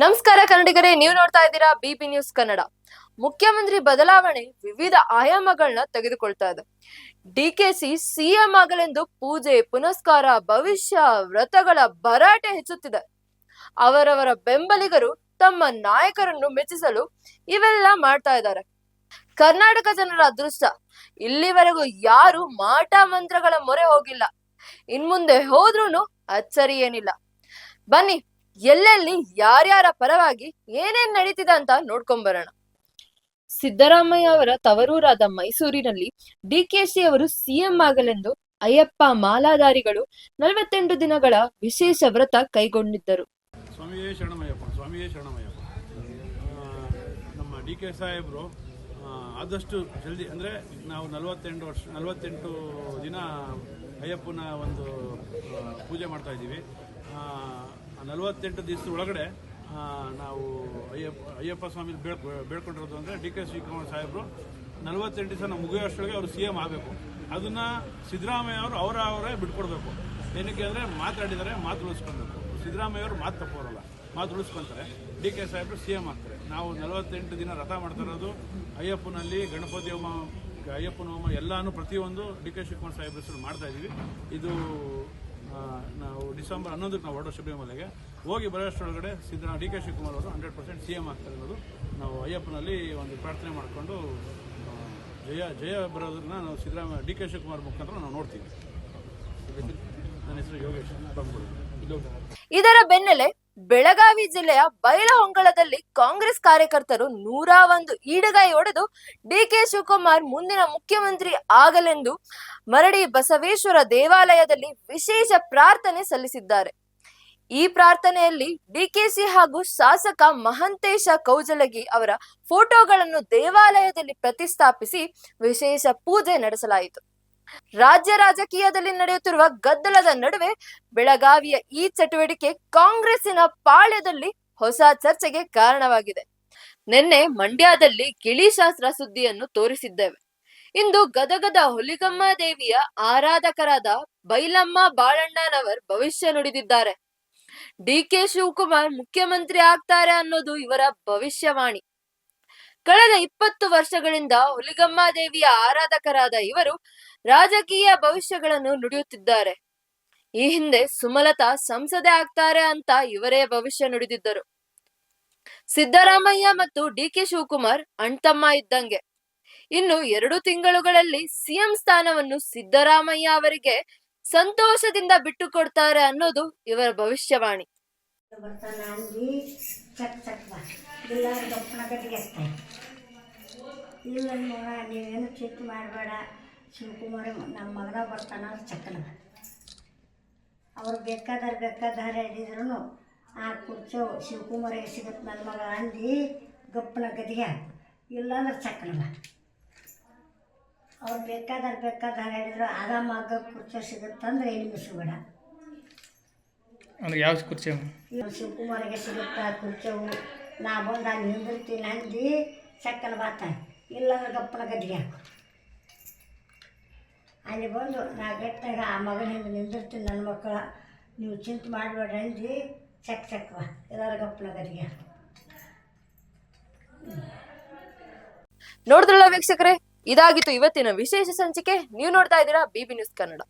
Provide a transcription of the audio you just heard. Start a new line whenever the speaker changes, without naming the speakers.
ನಮಸ್ಕಾರ ಕನ್ನಡಿಗರೇ, ನೀವು ನೋಡ್ತಾ ಇದ್ದೀರಾ ಬಿಪಿ ನ್ಯೂಸ್ ಕನ್ನಡ. ಮುಖ್ಯಮಂತ್ರಿ ಬದಲಾವಣೆ ವಿವಿಧ ಆಯಾಮಗಳನ್ನ ತೆಗೆದುಕೊಳ್ತಾ ಇದೆ. ಡಿಕೆಸಿ ಸಿಎಂ ಆಗಲೆಂದು ಪೂಜೆ, ಪುನಸ್ಕಾರ, ಭವಿಷ್ಯ, ವ್ರತಗಳ ಭರಾಟೆ ಹೆಚ್ಚುತ್ತಿದೆ. ಅವರವರ ಬೆಂಬಲಿಗರು ತಮ್ಮ ನಾಯಕರನ್ನು ಮೆಚ್ಚಿಸಲು ಇವೆಲ್ಲ ಮಾಡ್ತಾ ಇದ್ದಾರೆ. ಕರ್ನಾಟಕ ಜನರ ಅದೃಷ್ಟ, ಇಲ್ಲಿವರೆಗೂ ಯಾರು ಮಾಟ ಮಂತ್ರಗಳ ಮೊರೆ ಹೋಗಿಲ್ಲ. ಇನ್ಮುಂದೆ ಹೋದ್ರೂನು ಅಚ್ಚರಿ ಏನಿಲ್ಲ ಬನ್ನಿ ಎಲ್ಲೆಲ್ಲಿ, ಯಾರ್ಯಾರ ಪರವಾಗಿ ಏನೇನ್ ನಡೀತಿದೆ ಅಂತ ನೋಡ್ಕೊಂಬರೋಣ. ಸಿದ್ದರಾಮಯ್ಯ ಅವರ ತವರೂರಾದ ಮೈಸೂರಿನಲ್ಲಿ ಡಿ ಕೆ ಸಿ ಅವರು ಸಿಎಂ ಆಗಲೆಂದು ಅಯ್ಯಪ್ಪ ಮಾಲಾಧಾರಿಗಳು ನಲವತ್ತೆಂಟು ದಿನಗಳ ವಿಶೇಷ ವ್ರತ ಕೈಗೊಂಡಿದ್ದರು.
ನಮ್ಮ ಡಿ ಕೆ ಸಾಹೇಬರು ಆದಷ್ಟು ಜಲ್ದಿ, ಅಂದರೆ ನಾವು ನಲವತ್ತೆಂಟು ವರ್ಷ, ನಲವತ್ತೆಂಟು ದಿನ ಅಯ್ಯಪ್ಪನ ಒಂದು ಪೂಜೆ ಮಾಡ್ತಾ ಇದ್ದೀವಿ. ನಲವತ್ತೆಂಟು ದಿವಸದ ಒಳಗಡೆ ನಾವು ಅಯ್ಯಪ್ಪ ಅಯ್ಯಪ್ಪ ಸ್ವಾಮಿ ಬೇಡ್ಕೊ, ಬೇಡ್ಕೊಂಡಿರೋದು ಅಂದರೆ ಡಿ ಕೆ ಶಿವಕುಮಾರ್ ಸಾಹೇಬರು ನಲವತ್ತೆಂಟು ದಿವಸ ನಾವು ಮುಗಿಯೋಷ್ಟೊಳಗೆ ಅವರು ಸಿ ಎಂ ಆಗಬೇಕು. ಅದನ್ನು ಸಿದ್ದರಾಮಯ್ಯ ಅವರು ಅವರ ಅವರೇ ಬಿಟ್ಕೊಡ್ಬೇಕು. ಏನಕ್ಕೆ ಅಂದರೆ ಮಾತಾಡಿದರೆ ಮಾತು ಉಳಿಸ್ಕೊಳ್ಬೇಕು. ಸಿದ್ದರಾಮಯ್ಯ ಅವರು ಮಾತು ತಪ್ಪೋರಲ್ಲ, ಮಾತು ಉಳಿಸ್ಕೊಂತಾರೆ. ಡಿ ಕೆ ಸಾಹೇಬರು ಸಿ ಎಂ ಆಗ್ತಾರೆ. ನಾವು ನಲವತ್ತೆಂಟು ದಿನ ರಥ ಮಾಡ್ತಾ ಇರೋದು ಅಯ್ಯಪ್ಪನಲ್ಲಿ, ಗಣಪತಿ ಹೋಮ, ಅಯ್ಯಪ್ಪನ ಹೋಮ ಎಲ್ಲಾನು ಪ್ರತಿಯೊಂದು ಡಿ ಕೆ ಶಿವಕುಮಾರ್ ಸಾಹೇಬ್ರ ಹೆಸರು ಮಾಡ್ತಾ ಇದ್ದೀವಿ ಇದು ನಾವು ಡಿಸೆಂಬರ್ ಹನ್ನೊಂದಕ್ಕೆ ನಾವು ಹೊರಡೋ ಶಬರಿಮಲೆಗೆ ಹೋಗಿ ಬರೋಷ್ಟರೊಳಗಡೆ ಸಿದ್ದರಾಮ ಡಿ ಕೆ ಶಿವಕುಮಾರ್ ಅವರು ಹಂಡ್ರೆಡ್ ಪರ್ಸೆಂಟ್ ಸಿ ಎಂ ಆಗ್ತಾರೆ ಅನ್ನೋದು ನಾವು ಅಯ್ಯಪ್ಪನಲ್ಲಿ ಒಂದು ಪ್ರಾರ್ಥನೆ ಮಾಡಿಕೊಂಡು ಜಯ ಜಯ ಬರೋದನ್ನ ನಾವು ಸಿದ್ದರಾಮಯ್ಯ, ಡಿ ಕೆ ಶಿವಕುಮಾರ್ ಮುಖಾಂತರ ನಾವು ನೋಡ್ತೀವಿ. ನನ್ನ ಹೆಸರು ಯೋಗೇಶ್ ಇದು
ಇದರ ಬೆನ್ನಲ್ಲೇ ಬೆಳಗಾವಿ ಜಿಲ್ಲೆಯ ಬೈಲಹೊಂಗಳದಲ್ಲಿ ಕಾಂಗ್ರೆಸ್ ಕಾರ್ಯಕರ್ತರು ನೂರ ಒಂದು ಈಡಗಾಯಿ ಡಿ ಡಿಕೆ ಶಿವಕುಮಾರ್ ಮುಂದಿನ ಮುಖ್ಯಮಂತ್ರಿ ಆಗಲೆಂದು ಮರಡಿ ಬಸವೇಶ್ವರ ದೇವಾಲಯದಲ್ಲಿ ವಿಶೇಷ ಪ್ರಾರ್ಥನೆ ಸಲ್ಲಿಸಿದ್ದಾರೆ. ಈ ಪ್ರಾರ್ಥನೆಯಲ್ಲಿ ಡಿಕೆಸಿ ಹಾಗೂ ಶಾಸಕ ಮಹಂತೇಶ ಕೌಜಲಗಿ ಅವರ ಫೋಟೋಗಳನ್ನು ದೇವಾಲಯದಲ್ಲಿ ಪ್ರತಿಷ್ಠಾಪಿಸಿ ವಿಶೇಷ ಪೂಜೆ ನಡೆಸಲಾಯಿತು. ರಾಜ್ಯ ರಾಜಕೀಯದಲ್ಲಿ ನಡೆಯುತ್ತಿರುವ ಗದ್ದಲದ ನಡುವೆ ಬೆಳಗಾವಿಯ ಈ ಚಟುವಟಿಕೆ ಕಾಂಗ್ರೆಸ್ಸಿನ ಪಾಳ್ಯದಲ್ಲಿ ಹೊಸ ಚರ್ಚೆಗೆ ಕಾರಣವಾಗಿದೆ. ನಿನ್ನೆ ಮಂಡ್ಯದಲ್ಲಿ ಗಿಳಿಶಾಸ್ತ್ರ ಸುದ್ದಿಯನ್ನು ತೋರಿಸಿದ್ದೇವೆ. ಇಂದು ಗದಗದ ಹುಲಿಗಮ್ಮ ದೇವಿಯ ಆರಾಧಕರಾದ ಬೈಲಮ್ಮ ಬಾಳಣ್ಣನವರ್ ಭವಿಷ್ಯ ನುಡಿದಿದ್ದಾರೆ. ಡಿಕೆ ಶಿವಕುಮಾರ್ ಮುಖ್ಯಮಂತ್ರಿ ಆಗ್ತಾರೆ ಅನ್ನೋದು ಇವರ ಭವಿಷ್ಯವಾಣಿ. ಕಳೆದ ಇಪ್ಪತ್ತು ವರ್ಷಗಳಿಂದ ಹುಲಿಗಮ್ಮ ದೇವಿಯ ಆರಾಧಕರಾದ ಇವರು ರಾಜಕೀಯ ಭವಿಷ್ಯಗಳನ್ನು ನುಡಿಯುತ್ತಿದ್ದಾರೆ. ಈ ಹಿಂದೆ ಸುಮಲತಾ ಸಂಸದೆ ಆಗ್ತಾರೆ ಅಂತ ಇವರೇ ಭವಿಷ್ಯ ನುಡಿದಿದ್ದರು. ಸಿದ್ದರಾಮಯ್ಯ ಮತ್ತು ಡಿ ಕೆ ಶಿವಕುಮಾರ್ ಅಣ್ತಮ್ಮ ಇದ್ದಂಗೆ. ಇನ್ನು ಎರಡು ತಿಂಗಳುಗಳಲ್ಲಿ ಸಿಎಂ ಸ್ಥಾನವನ್ನು ಸಿದ್ದರಾಮಯ್ಯ ಅವರಿಗೆ ಸಂತೋಷದಿಂದ ಬಿಟ್ಟು ಕೊಡ್ತಾರೆ ಅನ್ನೋದು ಇವರ ಭವಿಷ್ಯವಾಣಿ.
ಇಲ್ಲ ದಪ್ಪನ ಗಟ್ಟಿಗೆ ಹಾಕ್ತಾರೆ ಇಲ್ಲ ನೋಡ ನೀವೇನು ಚಿಂತೆ ಮಾಡಬೇಡ. ಶಿವಕುಮಾರ ನಮ್ಮ ಮಗನ ಬರ್ತಾನ ಚಕ್ಕನ. ಅವ್ರು ಬೇಕಾದ್ರೆ ಬೇಕಾದಾರೆ ಹಿಡಿದ್ರು ಆ ಕುರ್ಚೋ ಶಿವಕುಮಾರಿಗೆ ಸಿಗುತ್ತೆ ನನ್ನ ಮಗ ಅಂದು ಗಪ್ಪನ ಗದಿಗೆ ಇಲ್ಲ ಇಲ್ಲಾಂದ್ರೆ ಚಕ್ಕನಲ್ಲ ಅವ್ರು ಬೇಕಾದ್ರೆ ಬೇಕಾದ್ರೆ ಹೇಳಿದ್ರು ಆಗ ಮಗ ಕುರ್ಚೋ ಸಿಗುತ್ತಂದ್ರೆ ಏನು ಮಿಸ್ಬೇಡ
ಅಂದ್ರೆ ಯಾವ ಕುರ್ಚಿ
ಶಿವಕುಮಾರಿಗೆ ಸಿಗುತ್ತಾ ಕುರ್ಚವು ನಾ ಬಂದು ಅಲ್ಲಿ ನಿಂದಿರ್ತೀನಿ ಅಂದು ಚಕ್ಕನ ಬಾತ. ಇಲ್ಲಾಂದ್ರೆ ಗಪ್ಪನ ಗದ್ದಿಗೆ ಹಾಕು. ಅಲ್ಲಿ ಬಂದು ನಾ ಗಟ್ಟಾಗ ಆ ಮಗನ ಹಿಂದೆ ನಿಂದಿರ್ತೀನಿ ನನ್ನ ಮಕ್ಕಳ. ನೀವು ಚಿಂತೆ ಮಾಡಬೇಡ್ರಿ ಅಂದು ಚಕ್ ಚಕ್ ಬಾ ಇಲ್ಲಾರ ಗಪ್ಪನ ಗದ್ದಿಗೆ
ನೋಡಿದ್ರಲ್ಲ ವೀಕ್ಷಕರೇ? ಇದಾಗಿತ್ತು ಇವತ್ತಿನ ವಿಶೇಷ ಸಂಚಿಕೆ. ನೀವು ನೋಡ್ತಾ ಇದ್ದೀರಾ ಬಿಬಿ ನ್ಯೂಸ್ ಕನ್ನಡ.